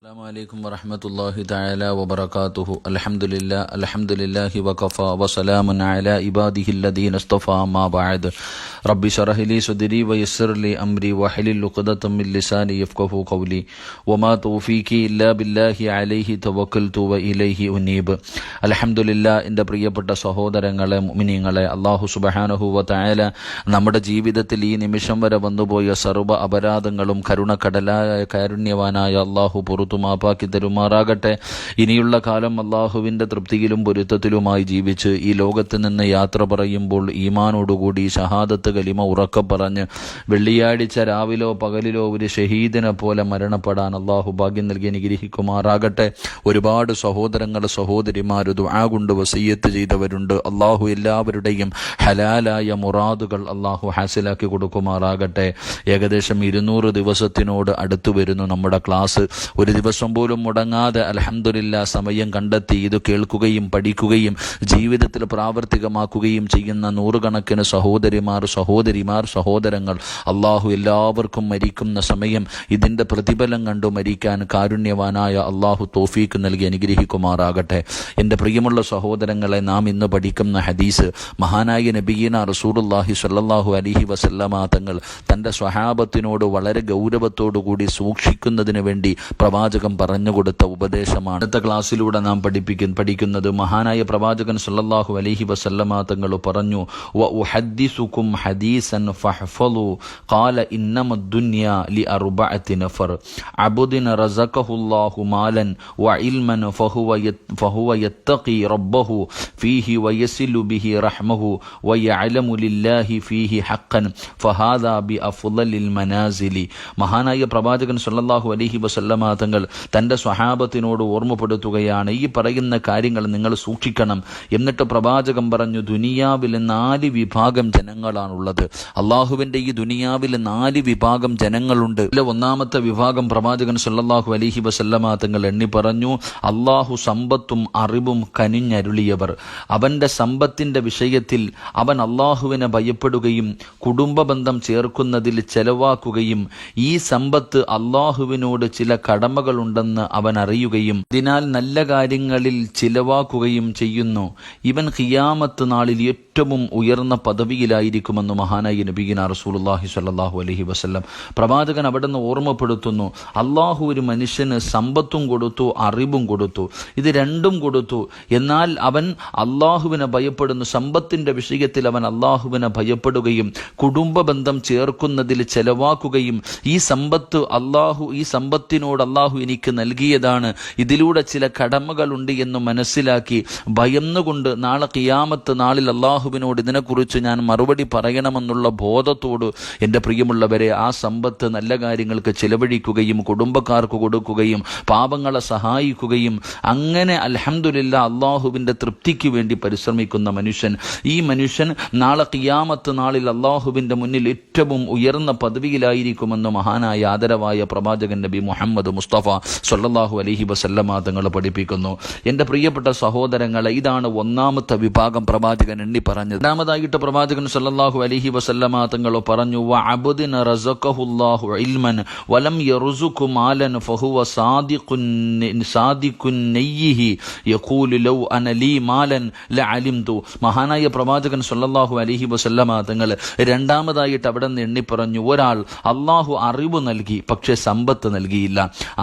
السلام عليكم ورحمة الله تعالى وبركاته الحمد لله الحمد لله وكفى وسلام على عباده الذين اصطفى ما بعد ربي شرح لي صدري ويسر لي أمري وحلل عقدة من لساني يفقه قولي وما توفيقي إلا بالله عليه توكلت وإليه أنيب الحمد لله എൻ്റെ പ്രിയപ്പെട്ട സഹോദരങ്ങളെ മുമിനിങ്ങളെ അള്ളാഹു സുബഹാനഹുവ തആല നമ്മുടെ ജീവിതത്തിൽ ഈ നിമിഷം വരെ വന്നുപോയ സർവ്വ അപരാധങ്ങളും കരുണക്കടലായ കാരുണ്യവാനായ അള്ളാഹു പുറത്തു മാപ്പാക്കി തരുമാറാകട്ടെ. ഇനിയുള്ള കാലം അള്ളാഹുവിന്റെ തൃപ്തിയിലും പൊരുത്തത്തിലുമായി ജീവിച്ച് ഈ ലോകത്ത് നിന്ന് യാത്ര പറയുമ്പോൾ ഈമാനോടുകൂടി ഷഹാദത്ത് കലിമ ഉറക്കെ പറഞ്ഞ് വെള്ളിയാഴ്ച രാവിലോ പകലിലോ ഒരു ഷഹീദിനെ പോലെ മരണപ്പെടാൻ അള്ളാഹു ഭാഗ്യം നൽകി അനുഗ്രഹിക്കുമാറാകട്ടെ. ഒരുപാട് സഹോദരങ്ങൾ സഹോദരിമാർ ദുആ കൊണ്ട് വസീയത്ത് ചെയ്തവരുണ്ട്. അള്ളാഹു എല്ലാവരുടെയും ഹലാലായ മുറാദുകൾ അള്ളാഹു ഹാസിലാക്കി കൊടുക്കുമാറാകട്ടെ. ഏകദേശം ഇരുന്നൂറ് ദിവസത്തിനോട് അടുത്തു വരുന്നു നമ്മുടെ ക്ലാസ്. ഒരു ദിവസം പോലും മുടങ്ങാതെ അലഹമില്ല സമയം കണ്ടെത്തി ഇത് കേൾക്കുകയും പഠിക്കുകയും ജീവിതത്തിൽ പ്രാവർത്തികമാക്കുകയും ചെയ്യുന്ന നൂറുകണക്കിന് സഹോദരിമാർ സഹോദരിമാർ സഹോദരങ്ങൾ. അള്ളാഹു എല്ലാവർക്കും മരിക്കുന്ന സമയം ഇതിന്റെ പ്രതിഫലം കണ്ടു മരിക്കാൻ കാരുണ്യവാനായ അള്ളാഹു തോഫീക്ക് നൽകി അനുഗ്രഹിക്കുമാറാകട്ടെ. എന്റെ പ്രിയമുള്ള സഹോദരങ്ങളെ നാം ഇന്ന് പഠിക്കുന്ന ഹദീസ് മഹാനായ നബീന റസൂറുല്ലാഹി സല്ലാഹു അലിഹി വസല്ലമ തങ്ങൾ തന്റെ സ്വഹാബത്തിനോട് വളരെ ഗൗരവത്തോടു കൂടി സൂക്ഷിക്കുന്നതിന് വേണ്ടി പ്രവാചകൻ പറഞ്ഞുകൊടുത്ത ഉപദേശമാണ്. അടുത്ത ക്ലാസ്സിലൂടെ നാം പഠിപ്പിക്കുന്ന പഠിക്കുന്നത് മഹാനായ പ്രവാചകൻ സല്ലല്ലാഹു അലൈഹി വസല്ലമ തങ്ങൾ പറഞ്ഞു ഉഹദ്ദിസുക്കും ഹദീസൻ ഫഹ്ഫളു ഖാല ഇന്നമ ദുനിയ ലി അർബഅത്തി നഫർ. അബ്ദിൻ റസഖഹുല്ലാഹു മാലൻ വ ഇൽമൻ ഫഹുവ യത്തഖി റബ്ബഹു ഫീഹി വയസിലു ബിഹി റഹ്മഹു വയഅലമു ലില്ലാഹി ഫീഹി ഹഖൻ ഫഹാദാ ബി അഫ്ളലിൽ മനാസിലി. മഹാനായ പ്രവാചകൻ സല്ലല്ലാഹു അലൈഹി വസല്ലമ തങ്ങൾ തന്റെ സ്വഹാബത്തിനോട് ഓർമ്മപ്പെടുത്തുകയാണ്. ഈ പറയുന്ന കാര്യങ്ങൾ നിങ്ങൾ സൂക്ഷിക്കണം. എന്നിട്ട് പ്രവാചകം പറഞ്ഞു ദുനിയാവിൽ നാല് വിഭാഗം ജനങ്ങളാണുള്ളത്. അള്ളാഹുവിന്റെ ഈ ദുനിയാവിൽ നാല് വിഭാഗം ജനങ്ങളുണ്ട്. ഇതിലെ ഒന്നാമത്തെ വിഭാഗം പ്രവാചകൻ സല്ലാഹു അലൈഹി വസല്ലമ തങ്ങൾ എണ്ണി പറഞ്ഞു അള്ളാഹു സമ്പത്തും അറിവും കനിഞ്ഞരുളിയവർ. അവന്റെ സമ്പത്തിന്റെ വിഷയത്തിൽ അവൻ അള്ളാഹുവിനെ ഭയപ്പെടുകയും കുടുംബ ബന്ധം ചേർക്കുന്നതിൽ ചെലവാക്കുകയും ഈ സമ്പത്ത് അള്ളാഹുവിനോട് ചില കടമകളുണ്ടെന്ന് അവൻ അറിയുകയും അതിനാൽ നല്ല കാര്യങ്ങളിൽ ചിലവാക്കുകയും ചെയ്യുന്നു. ഇവൻ ഖിയാമത്ത് നാളിൽ ഏറ്റവും ഉയർന്ന പദവിയിലായിരിക്കുമെന്ന് മഹാനായി നബീന റസൂലുള്ളാഹി സ്വല്ലല്ലാഹു അലഹി വസല്ലം പ്രവാചകൻ അവിടെ നിന്ന് ഓർമ്മപ്പെടുത്തുന്നു. അള്ളാഹു ഒരു മനുഷ്യന് സമ്പത്തും കൊടുത്തു അറിവും കൊടുത്തു. ഇത് രണ്ടും കൊടുത്തു. എന്നാൽ അവൻ അള്ളാഹുവിനെ ഭയപ്പെടുന്നു. സമ്പത്തിന്റെ വിഷയത്തിൽ അവൻ അള്ളാഹുവിനെ ഭയപ്പെടുകയും കുടുംബ ബന്ധം ചേർക്കുന്നതിൽ ചെലവാക്കുകയും ഈ സമ്പത്ത് അള്ളാഹു ഈ സമ്പത്തിനോട് അള്ളാഹു എനിക്ക് നൽകിയതാണ്. ഇതിലൂടെ ചില കടമകളുണ്ട് എന്ന് മനസ്സിലാക്കി ഭയന്നുകൊണ്ട് നാളെ കിയാമത്ത് നാളിൽ അള്ളാഹുവിനോട് ഇതിനെക്കുറിച്ച് ഞാൻ മറുപടി പറയണമെന്നുള്ള ബോധത്തോട് എന്റെ പ്രിയമുള്ളവരെ ആ സമ്പത്ത് നല്ല കാര്യങ്ങൾക്ക് ചിലവഴിക്കുകയും കുടുംബക്കാർക്ക് കൊടുക്കുകയും പാപങ്ങളെ സഹായിക്കുകയും അങ്ങനെ അലഹമുല്ല അള്ളാഹുവിന്റെ തൃപ്തിക്ക് വേണ്ടി പരിശ്രമിക്കുന്ന മനുഷ്യൻ. ഈ മനുഷ്യൻ നാളെ കിയാമത്ത് നാളിൽ അള്ളാഹുവിന്റെ മുന്നിൽ ഏറ്റവും ഉയർന്ന പദവിയിലായിരിക്കുമെന്ന് മഹാനായ ആദരവായ പ്രവാചകൻ നബി മുഹമ്മദ് മുസ്തഫ സല്ലല്ലാഹു അലഹി വസല്ലമ തങ്ങൾ പഠിപ്പിക്കുന്നു. എന്റെ പ്രിയപ്പെട്ട സഹോദരങ്ങളെ ഇതാണ് ഒന്നാമത്തെ വിഭാഗം പ്രവാചകൻ എണ്ണി പറഞ്ഞത്. രണ്ടാമതായിട്ട് പ്രവാചകൻ സല്ലല്ലാഹു അലഹി വസല്ലമ തങ്ങൾ പറഞ്ഞു വലം മാലൻ ഫഹുവ സാദിഖുൻ സാദിഖുൻ ലൗ മാലൻ ലഅലിംതു. മഹാനായ പ്രവാചകൻ സല്ലല്ലാഹു അലൈഹി വസല്ലമ രണ്ടാമതായിട്ട് അവിടെ നിന്ന് എണ്ണി പറഞ്ഞു ഒരാൾ അള്ളാഹു അറിവ് നൽകി പക്ഷേ സമ്പത്ത് നൽകിയില്ല.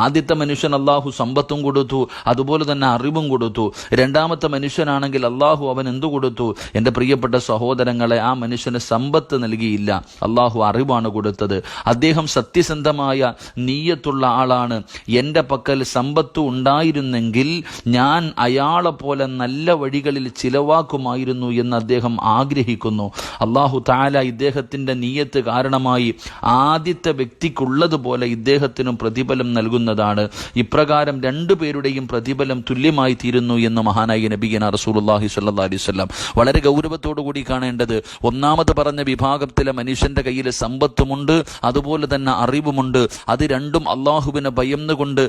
ആദ്യത്തെ മനുഷ്യൻ അള്ളാഹു സമ്പത്തും കൊടുത്തു അതുപോലെ തന്നെ അറിവും കൊടുത്തു. രണ്ടാമത്തെ മനുഷ്യനാണെങ്കിൽ അള്ളാഹു അവൻ എന്തു കൊടുത്തു? എന്റെ പ്രിയപ്പെട്ട സഹോദരങ്ങളെ ആ മനുഷ്യന് സമ്പത്ത് നൽകിയില്ല. അള്ളാഹു അറിവാണ് കൊടുത്തത്. അദ്ദേഹം സത്യസന്ധമായ നീയത്തുള്ള ആളാണ്. എന്റെ പക്കൽ സമ്പത്ത് ഉണ്ടായിരുന്നെങ്കിൽ ഞാൻ അയാളെ പോലെ നല്ല വഴികളിൽ ചിലവാക്കുമായിരുന്നു എന്ന് അദ്ദേഹം ആഗ്രഹിക്കുന്നു. അള്ളാഹു താല ഇദ്ദേഹത്തിന്റെ നീയത്ത് കാരണമായി ആദ്യത്തെ വ്യക്തിക്കുള്ളതുപോലെ ഇദ്ദേഹത്തിനും പ്രതിഫലം നൽകുന്നതാണ് ഇപ്രകാരം രണ്ടു പേരുടെയും പ്രതിഫലം തുല്യമായി തീരുന്നു എന്ന് മഹാനായ നബിയന റസൂലുള്ളാഹി സ്വല്ലല്ലാഹി അലൈഹി വസല്ലം വളരെ ഗൗരവത്തോടു കൂടി കാണേണ്ടത്. ഒന്നാമത് പറഞ്ഞ വിഭാഗത്തിലെ മനുഷ്യന്റെ കയ്യിൽ സമ്പത്തുമുണ്ട് അതുപോലെ തന്നെ അറിവുമുണ്ട്. അത് രണ്ടും അള്ളാഹുവിനെ ഭയന്നുകൊണ്ട്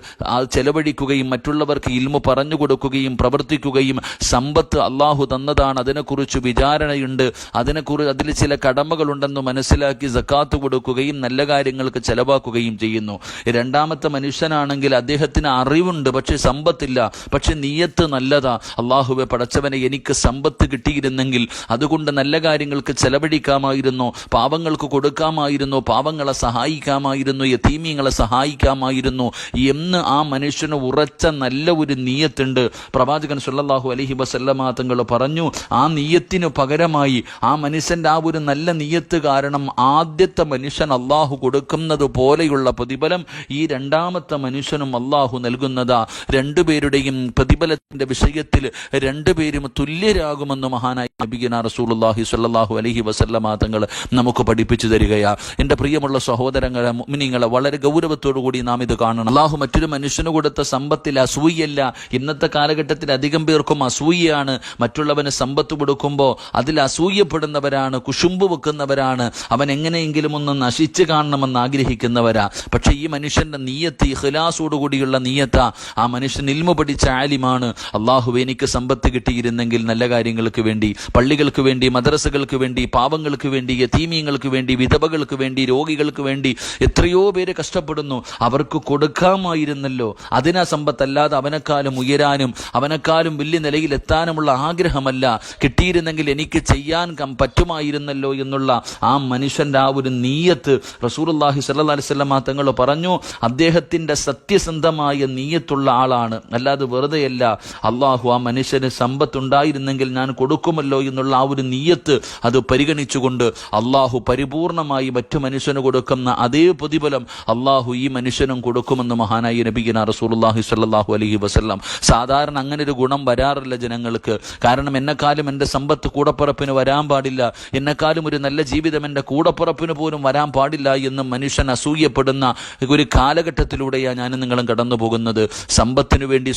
ചെലവഴിക്കുകയും മറ്റുള്ളവർക്ക് ഇൽമു പറഞ്ഞു കൊടുക്കുകയും പ്രവർത്തിക്കുകയും സമ്പത്ത് അള്ളാഹു തന്നതാണ്. അതിനെക്കുറിച്ച് വിചാരണയുണ്ട്. അതിനെക്കുറിച്ച് അതിൽ ചില കടമകളുണ്ടെന്ന് മനസ്സിലാക്കി സക്കാത്ത് കൊടുക്കുകയും നല്ല കാര്യങ്ങൾക്ക് ചെലവാക്കുകയും ചെയ്യുന്നു. രണ്ടാമത്തെ മനുഷ്യനാണ് മനുഷ്യനാണെങ്കിൽ അദ്ദേഹത്തിന് അറിവുണ്ട് പക്ഷേ സമ്പത്തില്ല. പക്ഷെ നീയത്ത് നല്ലതാ. അള്ളാഹുവെ പടച്ചവനെ എനിക്ക് സമ്പത്ത് കിട്ടിയിരുന്നെങ്കിൽ അതുകൊണ്ട് നല്ല കാര്യങ്ങൾക്ക് ചെലവഴിക്കാമായിരുന്നു പാവങ്ങൾക്ക് കൊടുക്കാമായിരുന്നു പാവങ്ങളെ സഹായിക്കാമായിരുന്നു യതീമീങ്ങളെ സഹായിക്കാമായിരുന്നു. എന്ന് ആ മനുഷ്യന് ഉറച്ച നല്ല ഒരു നീയത്തുണ്ട്. പ്രവാചകൻ സുല്ലാഹു അലഹി വസല്ലമ തങ്ങൾ പറഞ്ഞു ആ നീയത്തിനു പകരമായി ആ മനുഷ്യന്റെ ആ ഒരു നല്ല നീയത്ത് കാരണം ആദ്യത്തെ മനുഷ്യൻ അള്ളാഹു കൊടുക്കുന്നത് പോലെയുള്ള പ്രതിഫലം ഈ രണ്ടാമത്തെ മനുഷ്യനും അള്ളാഹു നൽകുന്നതാ. രണ്ടുപേരുടെയും പ്രതിഫലത്തിന്റെ വിഷയത്തിൽ രണ്ടുപേരും തുല്യരാകുമെന്ന് മഹാനായി നബിഗിന റസൂലുള്ളാഹി സ്വല്ലല്ലാഹു അലൈഹി വസല്ലമ തങ്ങൾ നമുക്ക് പഠിപ്പിച്ചു തരികയാ. എന്റെ പ്രിയമുള്ള സഹോദരങ്ങളെ മുഅ്മിനീങ്ങളെ വളരെ ഗൗരവത്തോടു കൂടി നാം ഇത് കാണണം. അള്ളാഹു മറ്റൊരു മനുഷ്യന് കൊടുത്ത സമ്പത്തിൽ അസൂയല്ല ഇന്നത്തെ കാലഘട്ടത്തിൽ അധികം പേർക്കും അസൂയയാണ്. മറ്റുള്ളവന് സമ്പത്ത് കൊടുക്കുമ്പോൾ അതിൽ അസൂയപ്പെടുന്നവരാണ് കുശുമ്പ് വെക്കുന്നവരാണ്. അവൻ എങ്ങനെയെങ്കിലും ഒന്ന് നശിച്ചു കാണണമെന്ന് ആഗ്രഹിക്കുന്നവരാ. പക്ഷേ ഈ മനുഷ്യന്റെ നീയത്ത് ഇഖ്ലാസോടുകൂടിയുള്ള നീയത്ത ആ മനുഷ്യൻ ഇൽമ പഠിച്ച ആലിമാണ്. അള്ളാഹു എനിക്ക് സമ്പത്ത് കിട്ടിയിരുന്നെങ്കിൽ നല്ല കാര്യങ്ങൾക്ക് വേണ്ടി പള്ളികൾക്ക് വേണ്ടി മദ്രസകൾക്ക് വേണ്ടി പാവങ്ങൾക്ക് വേണ്ടി യതീമീങ്ങൾക്ക് വേണ്ടി വിധവകൾക്ക് വേണ്ടി രോഗികൾക്ക് വേണ്ടി എത്രയോ പേര് കഷ്ടപ്പെടുന്നു. അവർക്ക് കൊടുക്കാമായിരുന്നല്ലോ. അതിനാ സമ്പത്തല്ലാതെ അവനെക്കാലും ഉയരാനും അവനെക്കാലും വലിയ നിലയിൽ എത്താനുമുള്ള ആഗ്രഹമല്ല. കിട്ടിയിരുന്നെങ്കിൽ എനിക്ക് ചെയ്യാൻ പറ്റുമായിരുന്നല്ലോ എന്നുള്ള ആ മനുഷ്യന്റെ ആ ഒരു നീയത്ത് സ്വല്ലല്ലാഹി അലൈഹി വസല്ലമ തങ്ങൾ പറഞ്ഞു. അദ്ദേഹത്തിന്റെ സത്യസന്ധമായ നീയത്തുള്ള ആളാണ്. അല്ലാതെ വെറുതെയല്ല അള്ളാഹു ആ മനുഷ്യന് സമ്പത്തുണ്ടായിരുന്നെങ്കിൽ ഞാൻ കൊടുക്കുമല്ലോ എന്നുള്ള ആ ഒരു നീയത്ത് അത് പരിഗണിച്ചുകൊണ്ട് അള്ളാഹു പരിപൂർണമായി മറ്റു മനുഷ്യന് കൊടുക്കുന്ന അതേ പ്രതിഫലം അള്ളാഹു ഈ മനുഷ്യനും കൊടുക്കുമെന്ന് മഹാനായി നബിഗിന റസൂലുള്ളാഹി സ്വല്ലല്ലാഹു അലഹി വസല്ലം. സാധാരണ അങ്ങനെ ഒരു ഗുണം വരാറില്ല ജനങ്ങൾക്ക്. കാരണം എന്നെക്കാലും എന്റെ സമ്പത്ത് കൂടപ്പുറപ്പിന് വരാൻ പാടില്ല. എന്നെക്കാലും ഒരു നല്ല ജീവിതം എന്റെ കൂടപ്പുറപ്പിന് പോലും വരാൻ പാടില്ല എന്ന് മനുഷ്യൻ അസൂയപ്പെടുന്ന ഒരു കാലഘട്ടത്തിലൂടെയാണ് ഞാനും നിങ്ങളും കടന്നു പോകുന്നത്. സമ്പത്തിനു വേണ്ടി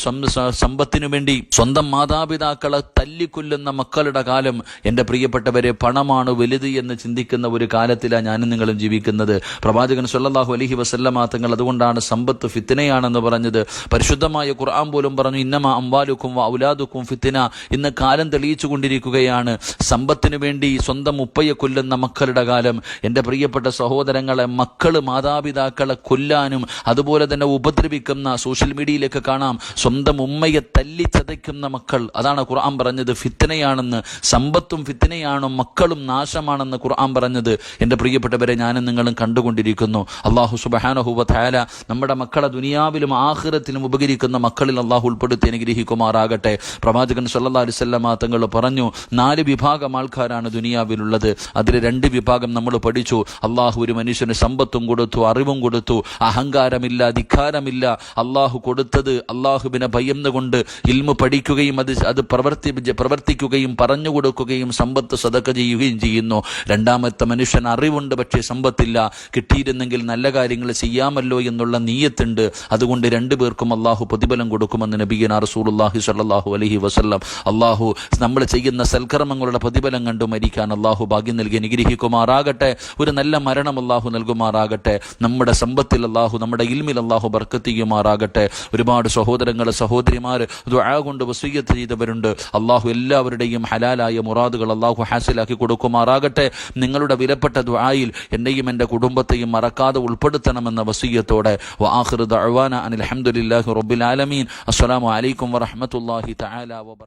സമ്പത്തിനു വേണ്ടി സ്വന്തം മാതാപിതാക്കളെ തല്ലിക്കൊല്ലുന്ന മക്കളുടെ കാലം എന്റെ പ്രിയപ്പെട്ടവരെ പണമാണ് വലുത് എന്ന് ചിന്തിക്കുന്ന ഒരു കാലത്തിലാണ് ഞാനും നിങ്ങളും ജീവിക്കുന്നത്. പ്രവാചകൻ സല്ലാഹു അലഹി വസല്ലമ തങ്ങൾ അതുകൊണ്ടാണ് സമ്പത്ത് ഫിത്തിനയാണെന്ന് പറഞ്ഞത്. പരിശുദ്ധമായ ഖുർആൻ പോലും പറഞ്ഞു ഇന്നമ അംവാലുക്കും ഔലാദുക്കും ഫിത്തിന. ഇന്ന് കാലം തെളിയിച്ചു കൊണ്ടിരിക്കുകയാണ് സമ്പത്തിനു വേണ്ടി സ്വന്തം ഉപ്പയെ കൊല്ലുന്ന മക്കളുടെ കാലം. എന്റെ പ്രിയപ്പെട്ട സഹോദരങ്ങളെ മക്കൾ മാതാപിതാക്കളെ കൊല്ലാനും അതുപോലെ തന്നെ ഉപദ്രവിക്കുന്ന സോഷ്യൽ മീഡിയയിലൊക്കെ കാണാം. സ്വന്തം ഉമ്മയെ തല്ലി ചതയ്ക്കുന്ന മക്കൾ. അതാണ് ഖുർആൻ പറഞ്ഞത്. ഫിത്തനയാണെന്ന് സമ്പത്തും ഫിത്തനയാണോ മക്കളും നാശമാണെന്ന് ഖുർആൻ പറഞ്ഞത്. എന്റെ പ്രിയപ്പെട്ടവരെ ഞാനും നിങ്ങളും കണ്ടുകൊണ്ടിരിക്കുന്നു. അള്ളാഹു സുബാനഹുബ താല നമ്മുടെ മക്കളെ ദുനിയാവിലും ആഖിറത്തിലും ഉപകരിക്കുന്ന മക്കളിൽ അള്ളാഹു ഉൾപ്പെടുത്തി അനുഗ്രഹിക്കുമാറാകട്ടെ. പ്രവാചകൻ സല്ലല്ലാഹു അലൈഹി വസല്ലമ തങ്ങൾ പറഞ്ഞു നാല് വിഭാഗം ആൾക്കാരാണ് ദുനിയാവിലുള്ളത്. അതിൽ രണ്ട് വിഭാഗം നമ്മൾ പഠിച്ചു. അള്ളാഹു ഒരു മനുഷ്യന് സമ്പത്തും കൊടുത്തു അറിവും കൊടുത്തു. അഹങ്കാരമില്ല ധിക്കാരമില്ല അള്ളാഹു കൊടുത്തത് അള്ളാഹുവിനെ ഭയന്നുകൊണ്ട് ഇൽമു പഠിക്കുകയും അത് അത് പ്രവർത്തി പ്രവർത്തിക്കുകയും പറഞ്ഞു കൊടുക്കുകയും സമ്പത്ത് സതക്ക ചെയ്യുകയും ചെയ്യുന്നു. രണ്ടാമത്തെ മനുഷ്യൻ അറിവുണ്ട് പക്ഷേ സമ്പത്തില്ല. കിട്ടിയിരുന്നെങ്കിൽ നല്ല കാര്യങ്ങൾ ചെയ്യാമല്ലോ എന്നുള്ള നീയത്തുണ്ട്. അതുകൊണ്ട് രണ്ടു പേർക്കും അള്ളാഹു പ്രതിഫലം കൊടുക്കുമെന്ന് നബിയന റസൂലുള്ളാഹി സ്വല്ലല്ലാഹു അലഹി വസല്ലം അള്ളാഹു നമ്മൾ ചെയ്യുന്ന സൽക്കർമ്മങ്ങളുടെ പ്രതിഫലം കണ്ടു മരിക്കാൻ അള്ളാഹു ഭാഗ്യം നൽകി അനുഗ്രഹിക്കുമാറാകട്ടെ. ഒരു നല്ല മരണം അള്ളാഹു നൽകുമാറാകട്ടെ. നമ്മുടെ സമ്പത്തിൽ അള്ളാഹു നമ്മുടെ ഇൽമിൽ അള്ളാഹു ബർക്കത്ത് ബർക്കത്തിയുമാറാകട്ടെ. ഒരുപാട് സഹോദരങ്ങൾ സഹോദരിമാർ ദുആ കൊണ്ട് വസീയത്ത് ചെയ്തവരുണ്ട്. അള്ളാഹു എല്ലാവരുടെയും ഹലാലായ മുറാദുകൾ അള്ളാഹു ഹാസിലാക്കി കൊടുക്കുമാറാകട്ടെ. നിങ്ങളുടെ വിലപ്പെട്ട ദുആയിൽ എന്നെയും എന്റെ കുടുംബത്തെയും മറക്കാതെ ഉൾപ്പെടുത്തണമെന്ന വസീയത്തോടെ. വആഖിറു ദഅവാന അനിൽ ഹംദുലില്ലാഹി റബ്ബിൽ ആലമീൻ. അസ്സലാമു അലൈക്കും വറഹ്മത്തുള്ളാഹി തആല